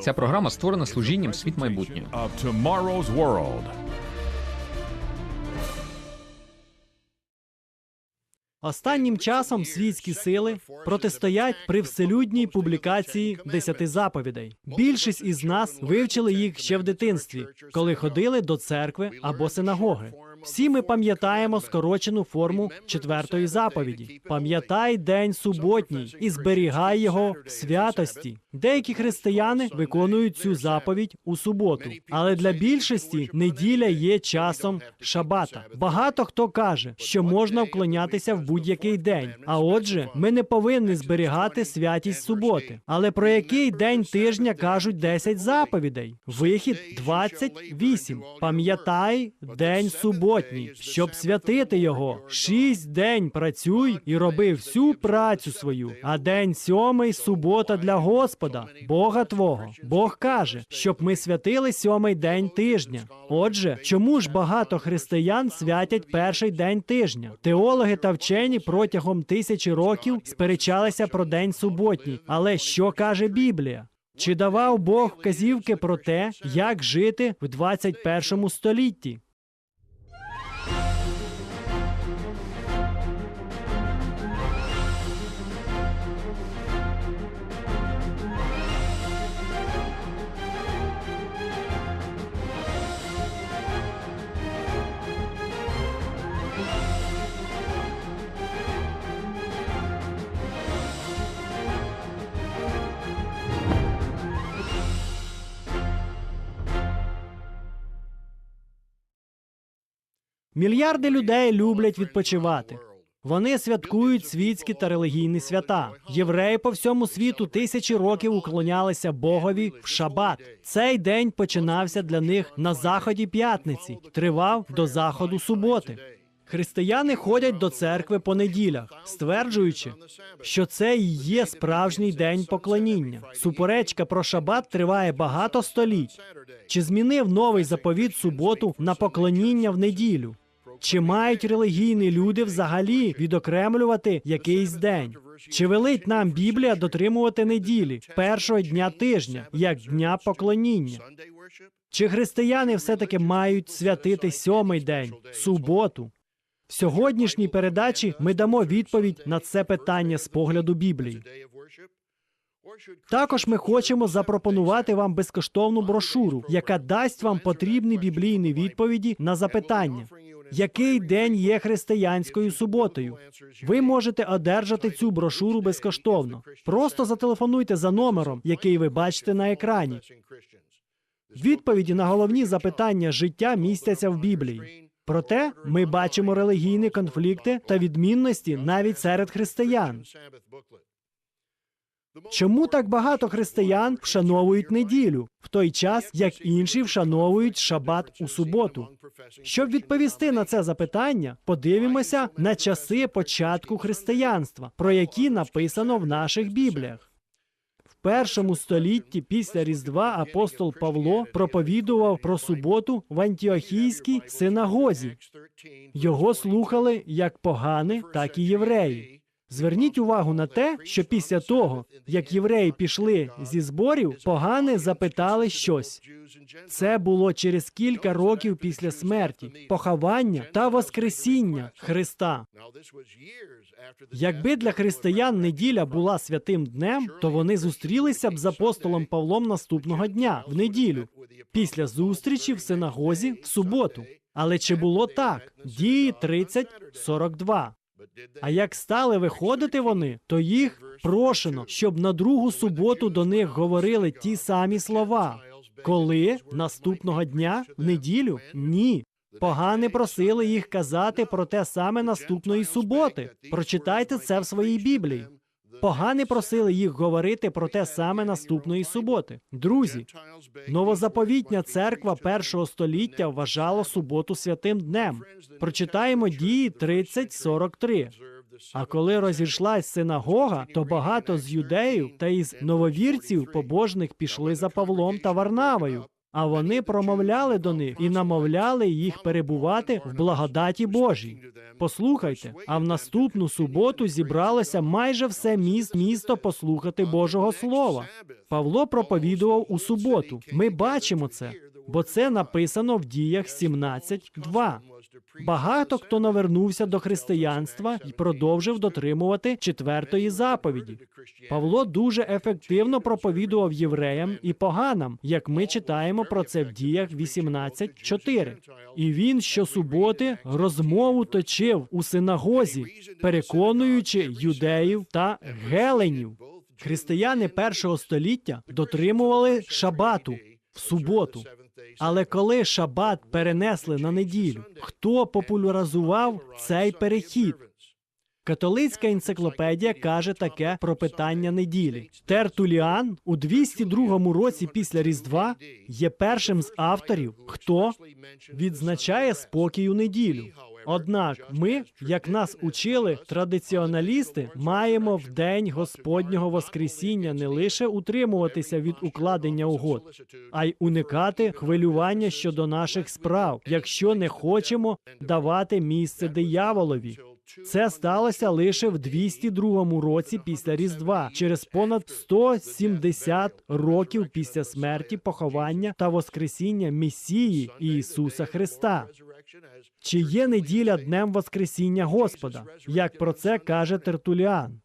Ця програма створена служінням світ майбутнього. Останнім часом світські сили протистоять привселюдній публікації десяти заповідей. Більшість із нас вивчили їх ще в дитинстві, коли ходили до церкви або синагоги. Всі ми пам'ятаємо скорочену форму четвертої заповіді: пам'ятай день суботній і зберігай його в святості. Деякі християни виконують цю заповідь у суботу, але для більшості неділя є часом шабата. Багато хто каже, що можна вклонятися в будь-який день. А отже, ми не повинні зберігати святість суботи. Але про який день тижня кажуть 10 заповідей? Вихід 28. Пам'ятай день суботній, щоб святити його. Шість день працюй і роби всю працю свою. А день сьомий субота для Господа, Бога Твого. Бог каже, щоб ми святили сьомий день тижня. Отже, чому ж багато християн святять перший день тижня? Теологи та вчені протягом тисячі років сперечалися про день суботній. Але що каже Біблія? Чи давав Бог вказівки про те, як жити в 21 столітті? Мільярди людей люблять відпочивати. Вони святкують світські та релігійні свята. Євреї по всьому світу тисячі років уклонялися Богові в шабат. Цей день починався для них на заході п'ятниці, тривав до заходу суботи. Християни ходять до церкви по неділях, стверджуючи, що це і є справжній день поклоніння. Суперечка про шабат триває багато століть. Чи змінив новий заповіт суботу на поклоніння в неділю? Чи мають релігійні люди взагалі відокремлювати якийсь день? Чи велить нам Біблія дотримувати неділі першого дня тижня як дня поклоніння? Чи християни все-таки мають святити сьомий день суботу? В сьогоднішній передачі ми дамо відповідь на це питання з погляду Біблії. Також ми хочемо запропонувати вам безкоштовну брошуру, яка дасть вам потрібні біблійні відповіді на запитання. Який день є християнською суботою? Ви можете одержати цю брошуру безкоштовно. Просто зателефонуйте за номером, який ви бачите на екрані. Відповіді на головні запитання життя містяться в Біблії. Проте ми бачимо релігійні конфлікти та відмінності навіть серед християн. Чому так багато християн вшановують неділю, в той час як інші вшановують шабат у суботу? Щоб відповісти на це запитання, подивимося на часи початку християнства, про які написано в наших бібліях. Першому столітті після Різдва апостол Павло проповідував про суботу в антіохійській синагозі. Його слухали як погани, так і євреї. Зверніть увагу на те, що після того, як євреї пішли зі зборів, погани запитали щось. Це було через кілька років після смерті, поховання та воскресіння Христа. Якби для християн неділя була святим днем, то вони зустрілися б з апостолом Павлом наступного дня, в неділю, після зустрічі в синагозі в суботу. Але чи було так? Дії 30.42. А як стали виходити вони, то їх прошено, щоб на другу суботу до них говорили ті самі слова. Коли наступного дня в неділю? Ні. Погане просили їх казати про те саме наступної суботи. Прочитайте це в своїй Біблії. Погани просили їх говорити про те саме наступної суботи. Друзі, новозаповітня церква першого століття вважала суботу святим днем. Прочитаємо дії 30.43. А коли розійшлась синагога, то багато з юдеїв та із нововірців побожних пішли за Павлом та Варнавою. А вони промовляли до них і намовляли їх перебувати в благодаті Божій. Послухайте, а в наступну суботу зібралося майже все міст місто послухати Божого слова. Павло проповідував у суботу. Ми бачимо це, бо це написано в діях 17.2. Багато хто навернувся до християнства і продовжив дотримувати четвертої заповіді. Павло дуже ефективно проповідував євреям і поганам, як ми читаємо про це в діях 18.4. І він щосуботи розмову точив у синагозі, переконуючи юдеїв та геленів. Християни першого століття дотримували шабату в суботу. Але коли шабат перенесли на неділю, хто популяризував цей перехід? Католицька енциклопедія каже таке про питання неділі. Тертуліан у 202 році після Різдва є першим з авторів, хто відзначає спокій у неділю. Однак ми, як нас учили традиціоналісти, маємо в день Господнього Воскресіння не лише утримуватися від укладення угод, а й уникати хвилювання щодо наших справ, якщо не хочемо давати місце дияволові. Це сталося лише в 202 році після Різдва, через понад 170 років після смерті, поховання та воскресіння Месії Ісуса Христа. Чи є неділя днем Воскресіння Господа? Як про це каже Тертуліан?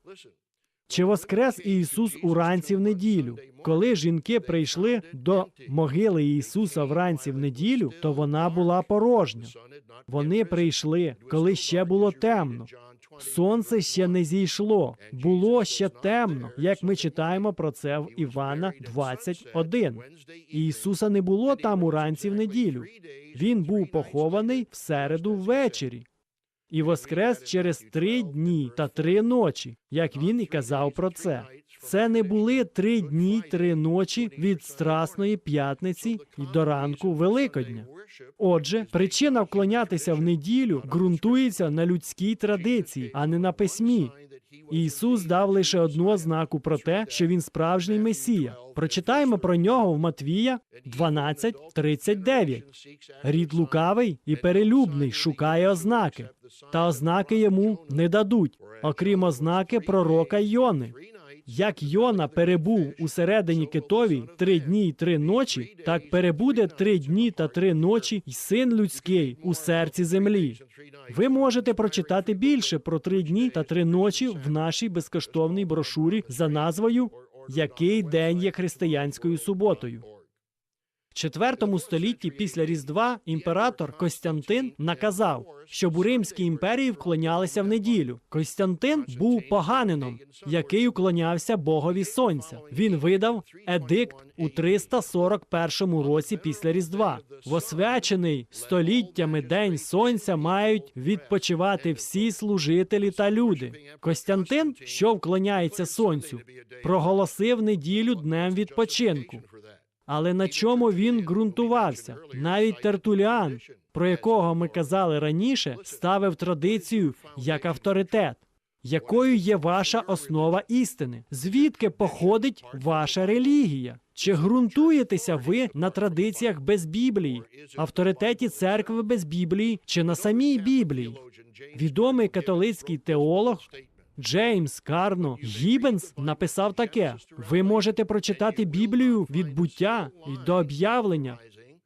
Чи воскрес Ісус уранці в неділю? Коли жінки прийшли до могили Ісуса вранці в неділю, то вона була порожня. Вони прийшли, коли ще було темно. Сонце ще не зійшло, було ще темно, як ми читаємо про це в Івана 21. Ісуса не було там уранці в неділю. Він був похований в середу ввечері і воскрес через три дні та три ночі, як він і казав про це. Це не були три дні, три ночі від Страсної п'ятниці і до ранку Великодня. Отже, причина вклонятися в неділю ґрунтується на людській традиції, а не на письмі. Ісус дав лише одну ознаку про те, що він справжній Месія. Прочитаємо про нього в Матвія 12.39. Рід лукавий і перелюбний шукає ознаки, та ознаки йому не дадуть, окрім ознаки пророка Йони. Як Йона перебув у середині китовій три дні й три ночі, так перебуде три дні та три ночі й син людський у серці землі. Ви можете прочитати більше про три дні та три ночі в нашій безкоштовній брошурі за назвою Який день є християнською суботою. В четвертому столітті після Різдва імператор Костянтин наказав, щоб у Римській імперії вклонялися в неділю. Костянтин був поганином, який уклонявся Богові Сонця. Він видав едикт у 341 році після Різдва. В освячений століттями День Сонця мають відпочивати всі служителі та люди. Костянтин, що вклоняється сонцю, проголосив неділю днем відпочинку. Але на чому він ґрунтувався? Навіть Тертуліан, про якого ми казали раніше, ставив традицію як авторитет. Якою є ваша основа істини? Звідки походить ваша релігія? Чи ґрунтуєтеся ви на традиціях без Біблії, авторитеті церкви без Біблії чи на самій Біблії? Відомий католицький теолог Джеймс Карно Гібенс написав таке: ви можете прочитати Біблію від буття і до об'явлення,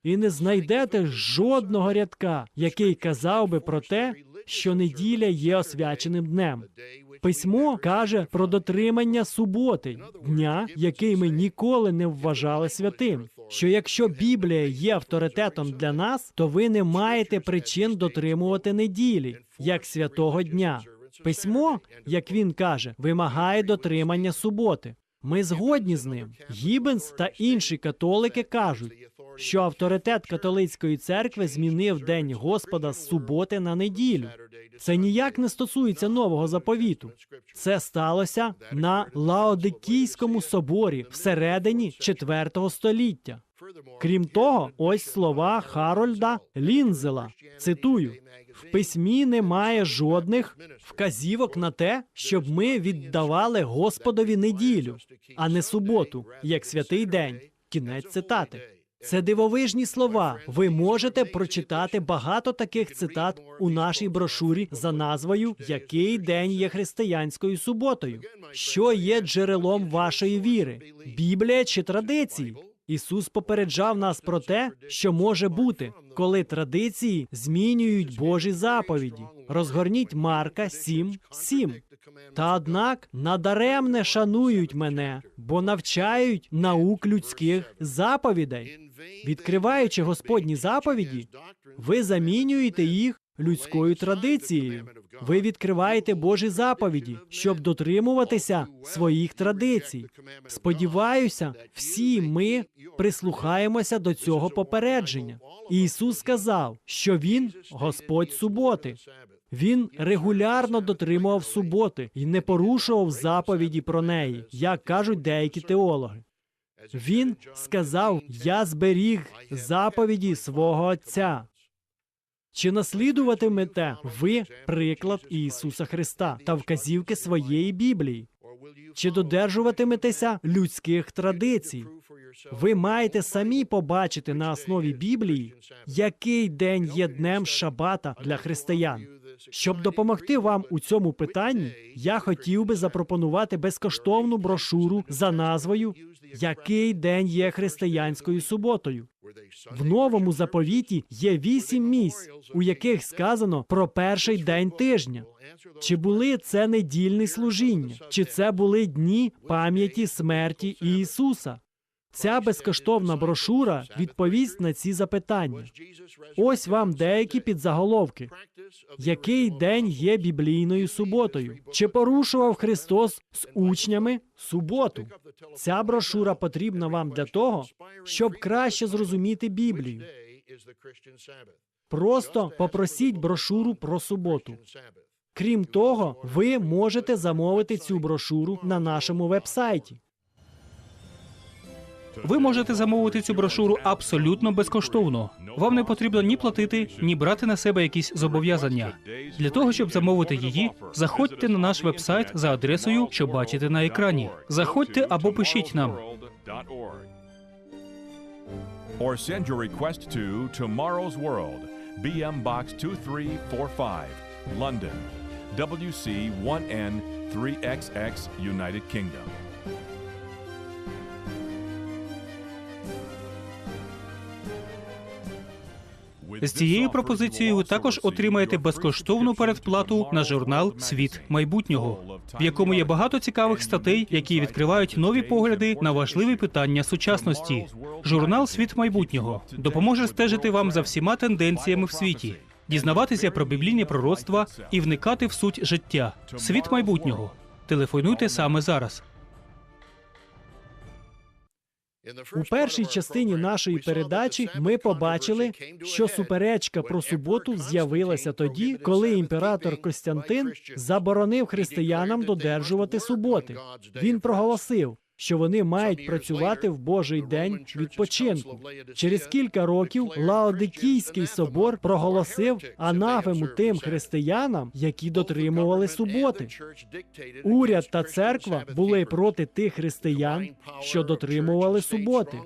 і не знайдете жодного рядка, який казав би про те, що неділя є освяченим днем. Письмо каже про дотримання суботи, дня, який ми ніколи не вважали святим. Що якщо Біблія є авторитетом для нас, то ви не маєте причин дотримувати неділі як святого дня. Письмо, як він каже, вимагає дотримання суботи. Ми згодні з ним. Гібенс та інші католики кажуть, що авторитет католицької церкви змінив день Господа з суботи на неділю. Це ніяк не стосується нового заповіту. Це сталося на Лаодикійському соборі всередині IV століття. Крім того, ось слова Харольда Лінзела. Цитую: в письмі немає жодних вказівок на те, щоб ми віддавали Господові неділю, а не суботу, як святий день. Кінець цитати. Це дивовижні слова. Ви можете прочитати багато таких цитат у нашій брошурі за назвою Який день є християнською суботою? Що є джерелом вашої віри? Біблія чи традиції? Ісус попереджав нас про те, що може бути, коли традиції змінюють Божі заповіді. Розгорніть Марка 7, 7. Та однак надаремне шанують мене, бо навчають наук людських заповідей. Відкриваючи Господні заповіді, ви замінюєте їх людською традицією. Ви відкриваєте Божі заповіді, щоб дотримуватися своїх традицій. Сподіваюся, всі ми прислухаємося до цього попередження. Ісус сказав, що Він Господь суботи. Він регулярно дотримував суботи і не порушував заповіді про неї, як кажуть деякі теологи. Він сказав: Я зберіг заповіді свого Отця. Чи наслідуватимете ви приклад Ісуса Христа та вказівки своєї Біблії? Чи додержуватиметеся людських традицій? Ви маєте самі побачити на основі Біблії, який день є днем Шабата для християн. Щоб допомогти вам у цьому питанні, я хотів би запропонувати безкоштовну брошуру за назвою Який день є християнською суботою. В новому заповіті є вісім місць, у яких сказано про перший день тижня. Чи були це недільні служіння, чи це були дні пам'яті смерті Ісуса? Ця безкоштовна брошура відповість на ці запитання. Ось вам деякі підзаголовки. Який день є біблійною суботою? Чи порушував Христос з учнями суботу? Ця брошура потрібна вам для того, щоб краще зрозуміти Біблію. Просто попросіть брошуру про суботу. Крім того, ви можете замовити цю брошуру на нашому вебсайті. Ви можете замовити цю брошуру абсолютно безкоштовно. Вам не потрібно ні платити, ні брати на себе якісь зобов'язання. Для того, щоб замовити її, заходьте на наш вебсайт за адресою, що бачите на екрані. Заходьте або пишіть нам. Or send your request to Tomorrow's World, BM Box 2345, London, WC1N 3XX, United Kingdom. З цією пропозицією ви також отримаєте безкоштовну передплату на журнал Світ майбутнього, в якому є багато цікавих статей, які відкривають нові погляди на важливі питання сучасності. Журнал Світ майбутнього допоможе стежити вам за всіма тенденціями в світі, дізнаватися про біблійні пророцтва і вникати в суть життя. Світ майбутнього. Телефонуйте саме зараз. У першій частині нашої передачі ми побачили, що суперечка про суботу з'явилася тоді, коли імператор Костянтин заборонив християнам додержувати суботи. Він проголосив, що вони мають працювати в Божий день відпочинку. Через кілька років Лаодикійський собор проголосив анафему тим християнам, які дотримували суботи. Уряд та церква були проти тих християн, що дотримували суботи.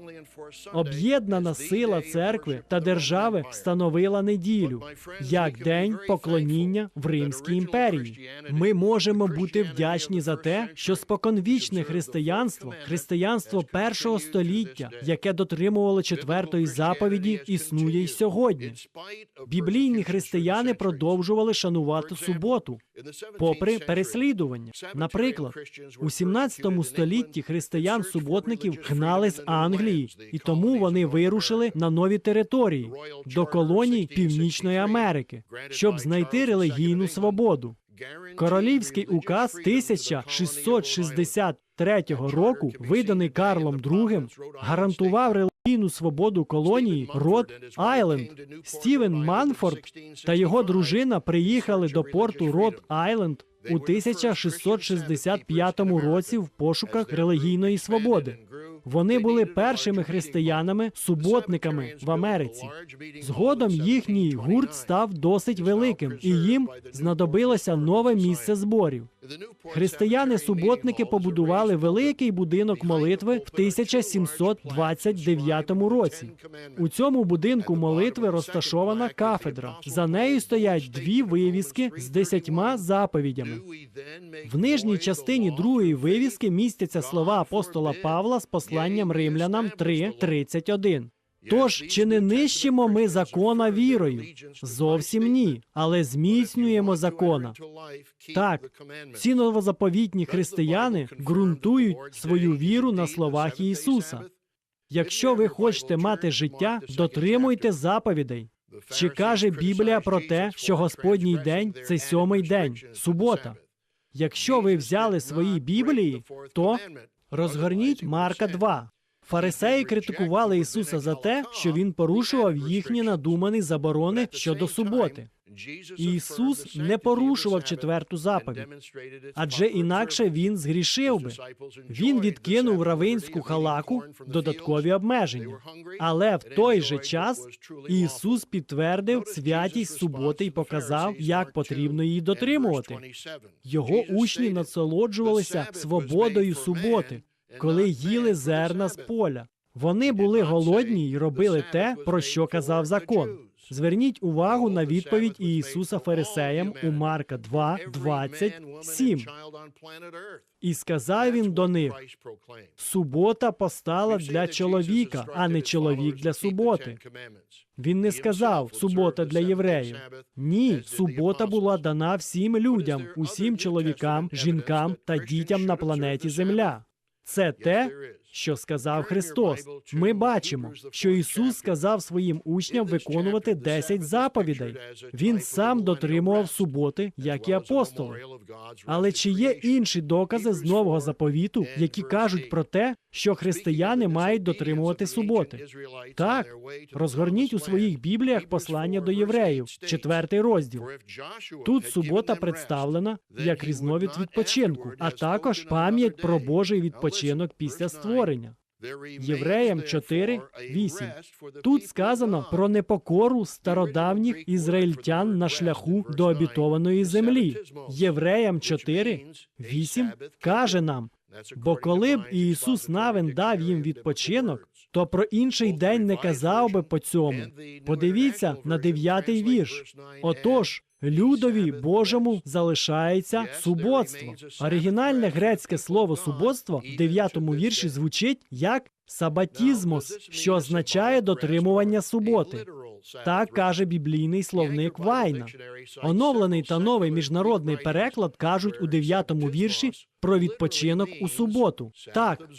Об'єднана сила церкви та держави встановила неділю як день поклоніння в Римській імперії. Ми можемо бути вдячні за те, що споконвічне християнство, християнство першого століття, яке дотримувало четвертої заповіді, існує й сьогодні. Біблійні християни продовжували шанувати суботу, попри переслідування. Наприклад, у 17 столітті християн-суботників гнали з Англії, і тому вони вирушили на нові території до колоній Північної Америки, щоб знайти релігійну свободу. Королівський указ 1663 року, виданий Карлом II, гарантував релігійну свободу колонії Род Айленд. Стівен Манфорд та його дружина приїхали до порту Род Айленд у 1665 році в пошуках релігійної свободи. Вони були першими християнами-суботниками в Америці. Згодом їхній гурт став досить великим, і їм знадобилося нове місце зборів. Християни-суботники побудували великий будинок молитви в 1729 році. У цьому будинку молитви розташована кафедра. За нею стоять дві вивіски з десятьма заповідями. В нижній частині другої вивіски містяться слова апостола Павла з посланням римлянам 3.31. Тож чи не нищимо ми закона вірою? Зовсім ні, але зміцнюємо закона. Так, ці новозаповітні християни ґрунтують свою віру на словах Ісуса. Якщо ви хочете мати життя, дотримуйте заповідей. Чи каже Біблія про те, що Господній день це сьомий день, субота? Якщо ви взяли свої Біблії, то розгорніть Марка 2. Фарисеї критикували Ісуса за те, що він порушував їхні надумані заборони щодо суботи. Ісус не порушував четверту заповідь, адже інакше він згрішив би. Він відкинув равинську халаку, додаткові обмеження. Але в той же час Ісус підтвердив святість суботи і показав, як потрібно її дотримувати. Його учні насолоджувалися свободою суботи, коли їли зерна з поля. Вони були голодні і робили те, про що казав закон. Зверніть увагу на відповідь Ісуса Фарисеям у Марка 2, 27. І сказав він до них: субота постала для чоловіка, а не чоловік для суботи. Він не сказав субота для євреїв. Ні, субота була дана всім людям, усім чоловікам, жінкам та дітям на планеті Земля. Це те, що сказав Христос. Ми бачимо, що Ісус сказав своїм учням виконувати 10 заповідей. Він сам дотримував суботи, як і апостоли. Але чи є інші докази з нового заповіту, які кажуть про те, що християни мають дотримувати суботи? Так, розгорніть у своїх бібліях послання до євреїв, четвертий розділ. Тут субота представлена як різновид відпочинку, а також пам'ять про Божий відпочинок після створення. Євреям 4, 8. Тут сказано про непокору стародавніх ізраїльтян на шляху до обітованої землі. Євреям 4, 8 каже нам, бо коли б Ісус Навин дав їм відпочинок, то про інший день не казав би по цьому. Подивіться на дев'ятий вірш. Отож, людові Божому залишається суботство. Оригінальне грецьке слово суботство в дев'ятому вірші звучить як сабатізмос, що означає дотримування суботи. Так каже біблійний словник Вайна. Оновлений та новий міжнародний переклад кажуть у дев'ятому вірші про відпочинок у суботу. Так,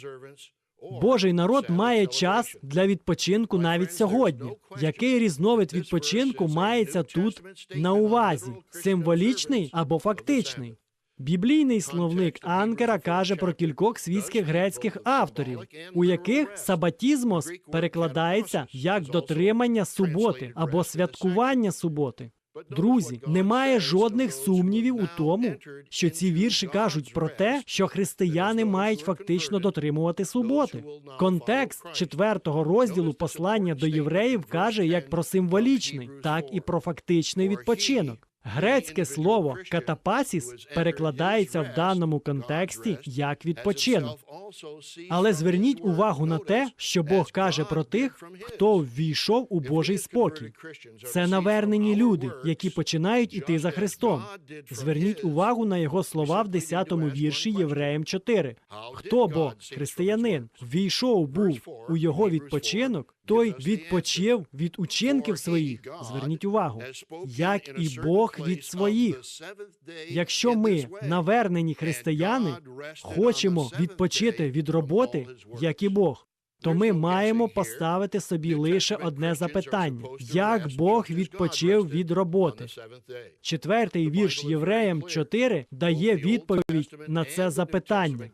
Божий народ має час для відпочинку навіть сьогодні. Який різновид відпочинку мається тут на увазі? Символічний або фактичний? Біблійний словник Анкера каже про кількох світських грецьких авторів, у яких сабатізмос перекладається як дотримання суботи або святкування суботи. Друзі, немає жодних сумнівів у тому, що ці вірші кажуть про те, що християни мають фактично дотримувати суботи. Контекст четвертого розділу послання до євреїв каже як про символічний, так і про фактичний відпочинок. Грецьке слово катапасіс перекладається в даному контексті як відпочинок. Але зверніть увагу на те, що Бог каже про тих, хто ввійшов у Божий спокій. Це навернені люди, які починають іти за Христом. Зверніть увагу на його слова в 10-му вірші Євреям 4. Хто бо християнин ввійшов був у його відпочинок, той відпочив від учинків своїх. Зверніть увагу, як і Бог від своїх. Якщо ми, навернені християни, хочемо відпочити від роботи, як і Бог, то ми маємо поставити собі лише одне запитання: як Бог відпочив від роботи? Четвертий вірш Євреям 4 дає відповідь на це запитання.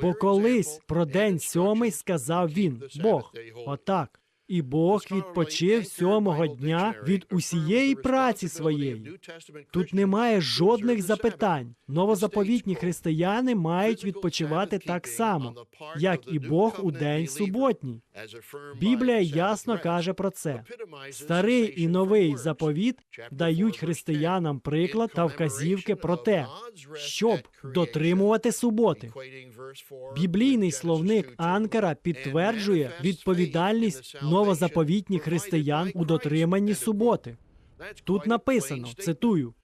Бо колись про день сьомий сказав він Бог. Отак. І Бог відпочив сьомого дня від усієї праці своєї. Тут немає жодних запитань. Новозаповітні християни мають відпочивати так само, як і Бог у день суботній. Біблія ясно каже про це. Старий і новий заповіт дають християнам приклад та вказівки про те, щоб дотримувати суботи. Біблійний словник Анкара підтверджує відповідальність новозаповітніх християн у дотриманні суботи. Тут написано, цитую,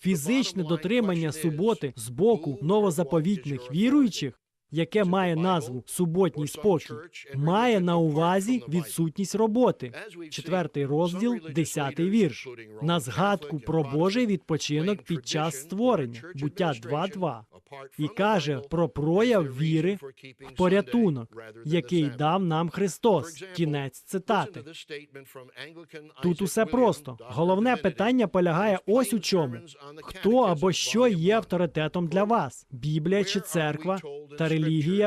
фізичне дотримання суботи з боку новозаповітних віруючих, яке має назву суботній спокій, має на увазі відсутність роботи. Четвертий розділ, десятий вірш. На згадку про Божий відпочинок під час створення, буття 2.2. І каже про прояв віри в порятунок, який дав нам Христос. Кінець цитати. Тут усе просто. Головне питання полягає ось у чому: хто або що є авторитетом для вас: Біблія чи церква та релігія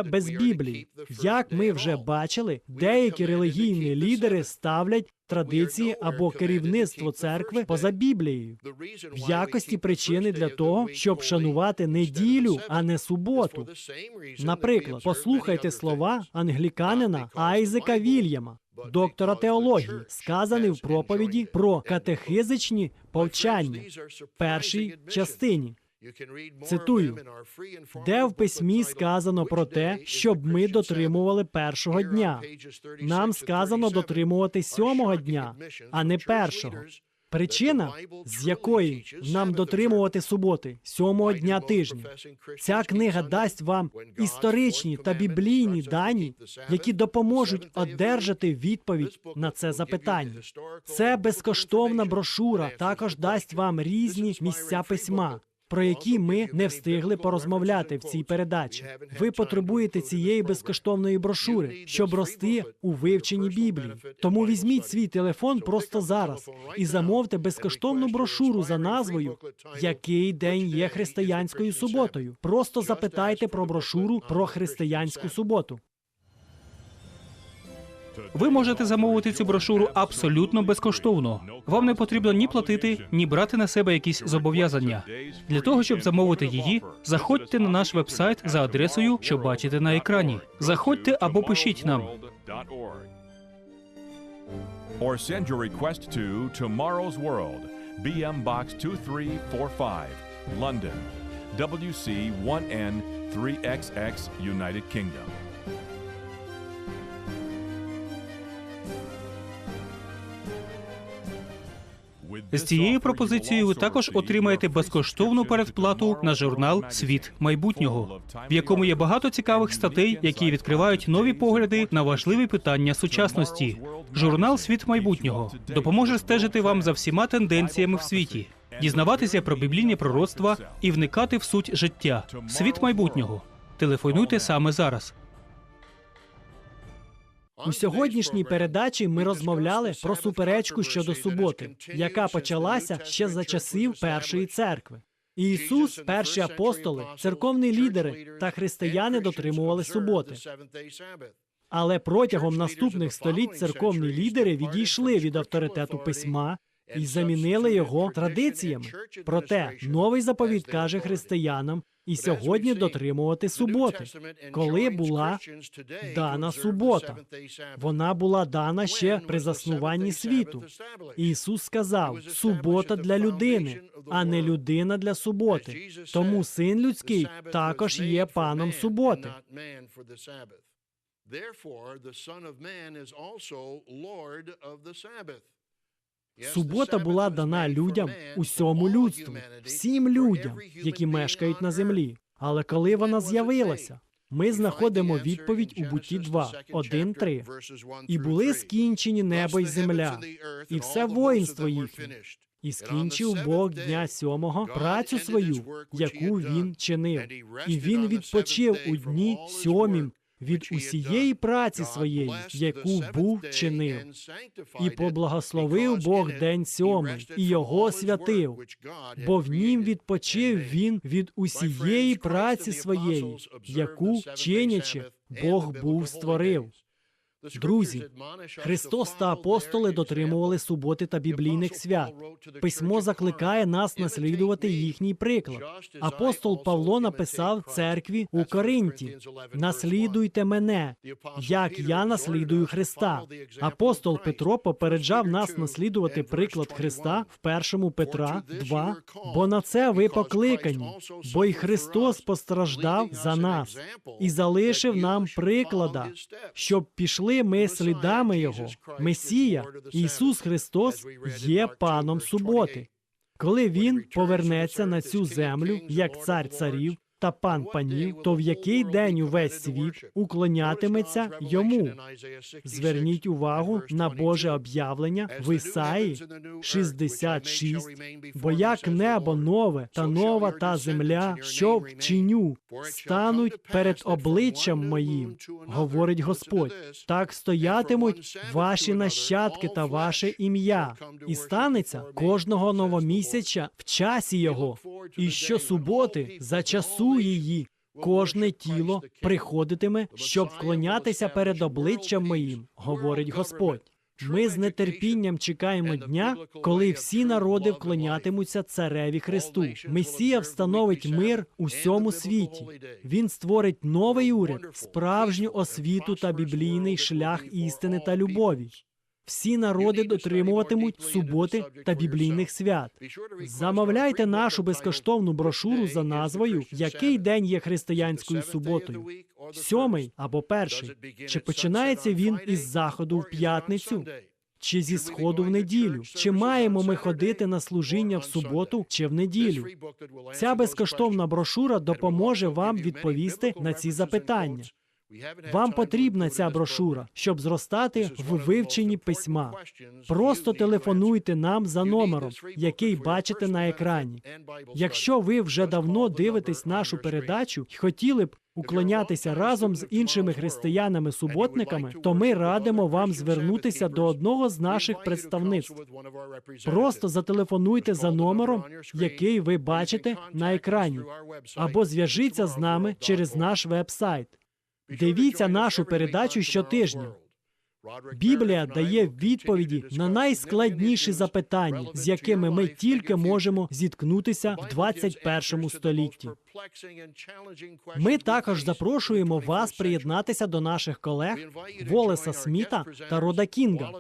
без Біблії. Як ми вже бачили, деякі релігійні лідери ставлять традиції або керівництво церкви поза Біблією в якості причини для того, щоб шанувати неділю, а не суботу. Наприклад, послухайте слова англіканина Айзека Вільяма, доктора теології, сказані в проповіді про катехизичні повчання першій частині. Цитую, де в письмі сказано про те, щоб ми дотримували першого дня. Нам сказано дотримувати сьомого дня, а не першого. Причина, з якої нам дотримувати суботи, сьомого дня тижня. Ця книга дасть вам історичні та біблійні дані, які допоможуть одержати відповідь на це запитання. Це безкоштовна брошура також дасть вам різні місця письма. Про які ми не встигли порозмовляти в цій передачі. Ви потребуєте цієї безкоштовної брошури, щоб рости у вивченні Біблії. Тому візьміть свій телефон просто зараз і замовте безкоштовну брошуру за назвою Який день є християнською суботою. Просто запитайте про брошуру про християнську суботу. Ви можете замовити цю брошуру абсолютно безкоштовно. Вам не потрібно ні платити, ні брати на себе якісь зобов'язання. Для того щоб замовити її, заходьте на наш вебсайт за адресою, що бачите на екрані. Заходьте або пишіть нам. Or send your request to Tomorrow's World, BM Box 2345, London, WC 1N 3XX, United Kingdom. З цією пропозицією ви також отримаєте безкоштовну передплату на журнал Світ майбутнього, в якому є багато цікавих статей, які відкривають нові погляди на важливі питання сучасності. Журнал Світ майбутнього допоможе стежити вам за всіма тенденціями в світі, дізнаватися про біблійні пророцтва і вникати в суть життя. Світ майбутнього. Телефонуйте саме зараз. У сьогоднішній передачі ми розмовляли про суперечку щодо суботи, яка почалася ще за часів першої церкви. Ісус, перші апостоли, церковні лідери та християни дотримували суботи. Але протягом наступних століть церковні лідери відійшли від авторитету письма і замінили його традиціями. Проте новий заповіт каже християнам і сьогодні дотримувати суботи, коли була дана субота. Вона була дана ще при заснуванні світу. Ісус сказав: субота для людини, а не людина для суботи. Тому син людський також є паном суботи. Субота була дана людям, усьому людству, всім людям, які мешкають на землі. Але коли вона з'явилася, ми знаходимо відповідь у буті 2, 1, 3. І були скінчені небо й земля, і все воїнство їхнє. І скінчив Бог дня сьомого працю свою, яку він чинив, і він відпочив у дні сьомім від усієї праці своєї, яку був чинив, і поблагословив Бог день сьомий, і його святив, бо в нім відпочив він від усієї праці своєї, яку чинячи Бог був створив. Друзі, Христос та апостоли дотримували суботи та біблійних свят. Письмо закликає нас наслідувати їхній приклад. Апостол Павло написав церкві у Коринті: наслідуйте мене, як я наслідую Христа. Апостол Петро попереджав нас наслідувати приклад Христа в першому Петра 2, бо на це ви покликані, бо й Христос постраждав за нас і залишив нам приклада, щоб пішли ми слідами Його. Месія, Ісус Христос, є паном суботи. Коли він повернеться на цю землю як цар царів та пан панів, то в який день увесь світ уклонятиметься йому? Зверніть увагу на Боже об'явлення в Ісаї 66, бо як небо нове та нова та земля, що вчиню, стануть перед обличчям моїм, говорить Господь. Так стоятимуть ваші нащадки та ваше ім'я, і станеться кожного новомісяча в часі його, і щосуботи за часу її. Кожне тіло приходитиме, щоб вклонятися перед обличчям моїм, говорить Господь. Ми з нетерпінням чекаємо дня, коли всі народи вклонятимуться цареві Христу. Месія встановить мир у всьому світі. Він створить новий уряд, справжню освіту та біблійний шлях істини та любові. Всі народи дотримуватимуть суботи та біблійних свят. Замовляйте нашу безкоштовну брошуру за назвою Який день є християнською суботою? Сьомий або перший. Чи починається він із заходу в п'ятницю? Чи зі сходу в неділю? Чи маємо ми ходити на служіння в суботу чи в неділю? Ця безкоштовна брошура допоможе вам відповісти на ці запитання. Вам потрібна ця брошура, щоб зростати в вивченні письма. Просто телефонуйте нам за номером, який бачите на екрані. Якщо ви вже давно дивитесь нашу передачу і хотіли б уклонятися разом з іншими християнами-суботниками, то ми радимо вам звернутися до одного з наших представництв. Просто зателефонуйте за номером, який ви бачите на екрані, або зв'яжіться з нами через наш веб-сайт. Дивіться нашу передачу щотижня. Біблія дає відповіді на найскладніші запитання, з якими ми тільки можемо зіткнутися в 21 столітті. Ми також запрошуємо вас приєднатися до наших колег Волеса Сміта та Рода Кінга.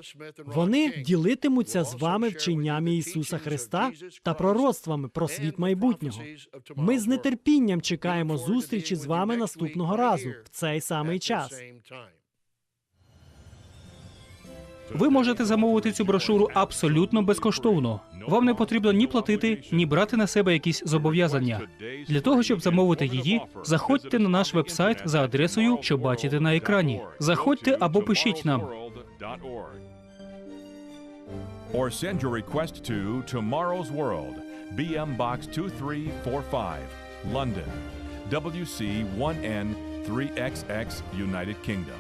Вони ділитимуться з вами вченнями Ісуса Христа та пророцтвами про світ майбутнього. Ми з нетерпінням чекаємо зустрічі з вами наступного разу в цей самий час. Ви можете замовити цю брошуру абсолютно безкоштовно. Вам не потрібно ні платити, ні брати на себе якісь зобов'язання. Для того щоб замовити її, заходьте на наш вебсайт за адресою, що бачите на екрані. Заходьте або пишіть нам. Or send your request to Tomorrow's World, BM Box 2345, London, WC1N 3XX, United Kingdom.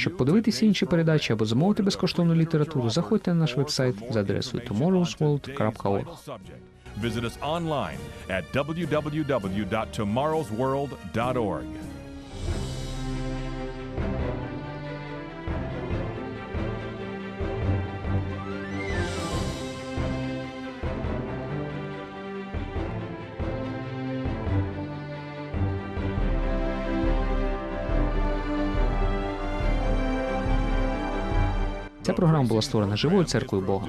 Щоб подивитися інші передачі або замовити безкоштовну літературу, заходьте на наш вебсайт за адресою tomorrowsworld.org. Visit us online at www.tomorrowsworld.org. програма була створена живою церквою Бога.